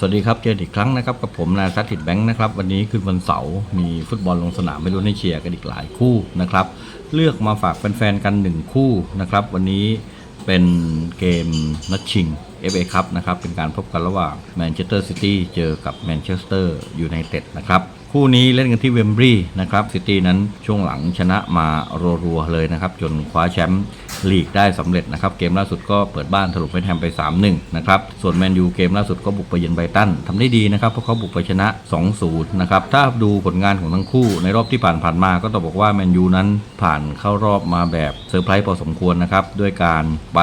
สวัสดีครับ เจออีกครั้งนะครับกับผมนายซัตติดแบงค์นะครับวันนี้คือวันเสาร์มีฟุตบอลลงสนามไม่รู้ให้เชียร์กันอีกหลายคู่นะครับ เลือกมาฝากแฟนๆกัน 1 คู่นะครับ วันนี้เป็นเกมนัดชิง FA ครับนะครับเป็นการพบกันระหว่างแมนเชสเตอร์ซิตี้เจอกับแมนเชสเตอร์ยูไนเต็ดนะครับคู่นี้เล่นกันที่เวมบรีนะครับซิตี้นั้นช่วงหลังชนะมารัวๆเลยนะครับ จนคว้าแชมป์ลีกได้สำเร็จนะครับ เกมล่าสุดก็เปิดบ้านถล่มเวสต์แฮมไป 3-1 นะครับ ส่วนแมนยูเกมล่าสุดก็บุกไปเยือนไบตันทำได้ดีนะครับ เพราะเขาบุกไปชนะ 2-0 นะครับ ถ้าดูผลงานของทั้งคู่ในรอบที่ผ่านผ่านๆมาก็ต้องบอกว่าแมนยูนั้นผ่านเข้ารอบมาแบบเซอร์ไพรส์พอสมควรนะครับด้วยการไป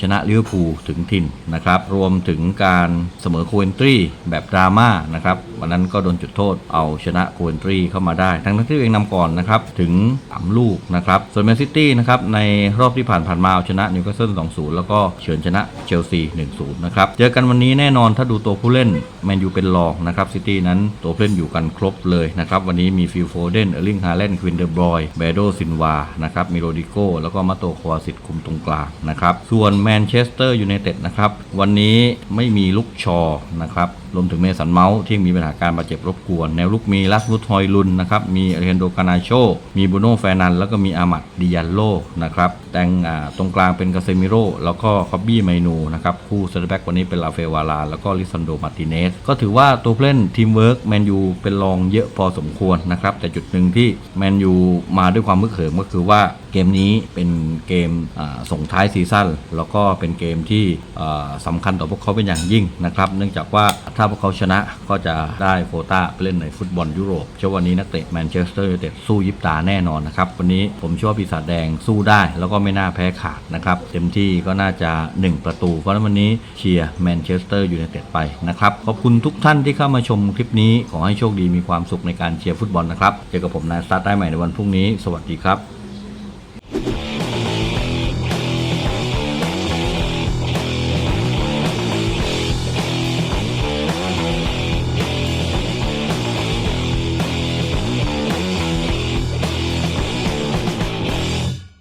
ชนะลิเวอร์พูลถึงถิ่นนะครับ รวมถึงการเสมอโคเวนตรีแบบดราม่านะครับ วันนั้นก็โดนจุดโทษเอาชนะโคเวนตรีเข้ามาได้ ทั้งที่ตัวเองนำก่อนนะครับ ถึง 3 ลูกนะครับ ส่วนแมนซิตี้นะครับ ในรอบที่ผ่านผ่านมาเอาชนะนิวคาสเซิล2-0 แล้วก็เฉือนชนะเชลซี1-0 นะครับ เจอกันวันนี้แน่นอนถ้าดูตัวผู้เล่นแมนยูเป็นรองนะครับซิตี้นั้นตัวผู้เล่นอยู่กันครบเลยนะครับ วันนี้มีฟิลโฟเดนเออร์ลิงฮาแลนด์ควินเดอร์บรอยเบโดซินวานะครับมิโรดิโกแล้วก็มาโตควาสิตคุมตรงกลางนะครับส่วนแมนเชสเตอร์ยูไนเต็ดนะครับ วันนี้ไม่มีลูกชอนะครับ รวมถึงเมสันเมาส์ที่มีปัญหาการบาดเจ็บรบกวน แนวลุกมีลัสมุทฮอยลุนนะครับ มีเอเรนโดกานาโช มีบูโน่แฟนัน แล้วก็มีอามัดดิยันโลนะครับ แต่งตรงกลางเป็นกาเซมิโรแล้วก็คอบบี้ไมนูนะครับ คู่เซนเตอร์แบ็กวันนี้เป็นลาเฟวาลา แล้วก็ลิซันโดมาร์ติเนส ก็ถือว่าตัวเล่นทีมเวิร์กแมนยูเป็นรองเยอะพอสมควรนะครับ แต่จุดหนึ่งที่แมนยูมาด้วยความมึกเขิมก็คือว่าเกมนี้เป็นเกมส่งท้ายซีซั่นแล้วก็เป็นเกมที่อ่าสำคัญต่อพวกเขาเป็นอย่างยิ่งนะครับ เนื่องจากว่าถ้าาพวกเขาชนะก็จะได้โคต้าไปเล่นในฟุตบอลยุโรปเชื่อวันนี้นักเตะแมนเชสเตอร์ยูไนเต็ดสู้ยิบตาแน่นอนนะครับ วันนี้ผมเชื่อว่าปีศาจแดงสู้ได้ แล้วก็ไม่น่าแพ้ขาดนะครับ เต็มที่ก็น่าจะ 1 ประตู เพราะฉะนั้นวันนี้เชียร์แมนเชสเตอร์ยูไนเต็ดไปนะครับ ขอบคุณทุกท่านที่เข้ามาชมคลิปนี้ ขอให้โชคดีมีความสุขในการเชียร์ฟุตบอลนะครับ เจอกับผมนายสตาร์ทได้ใหม่ในวันพรุ่งนี้ สวัสดีครับ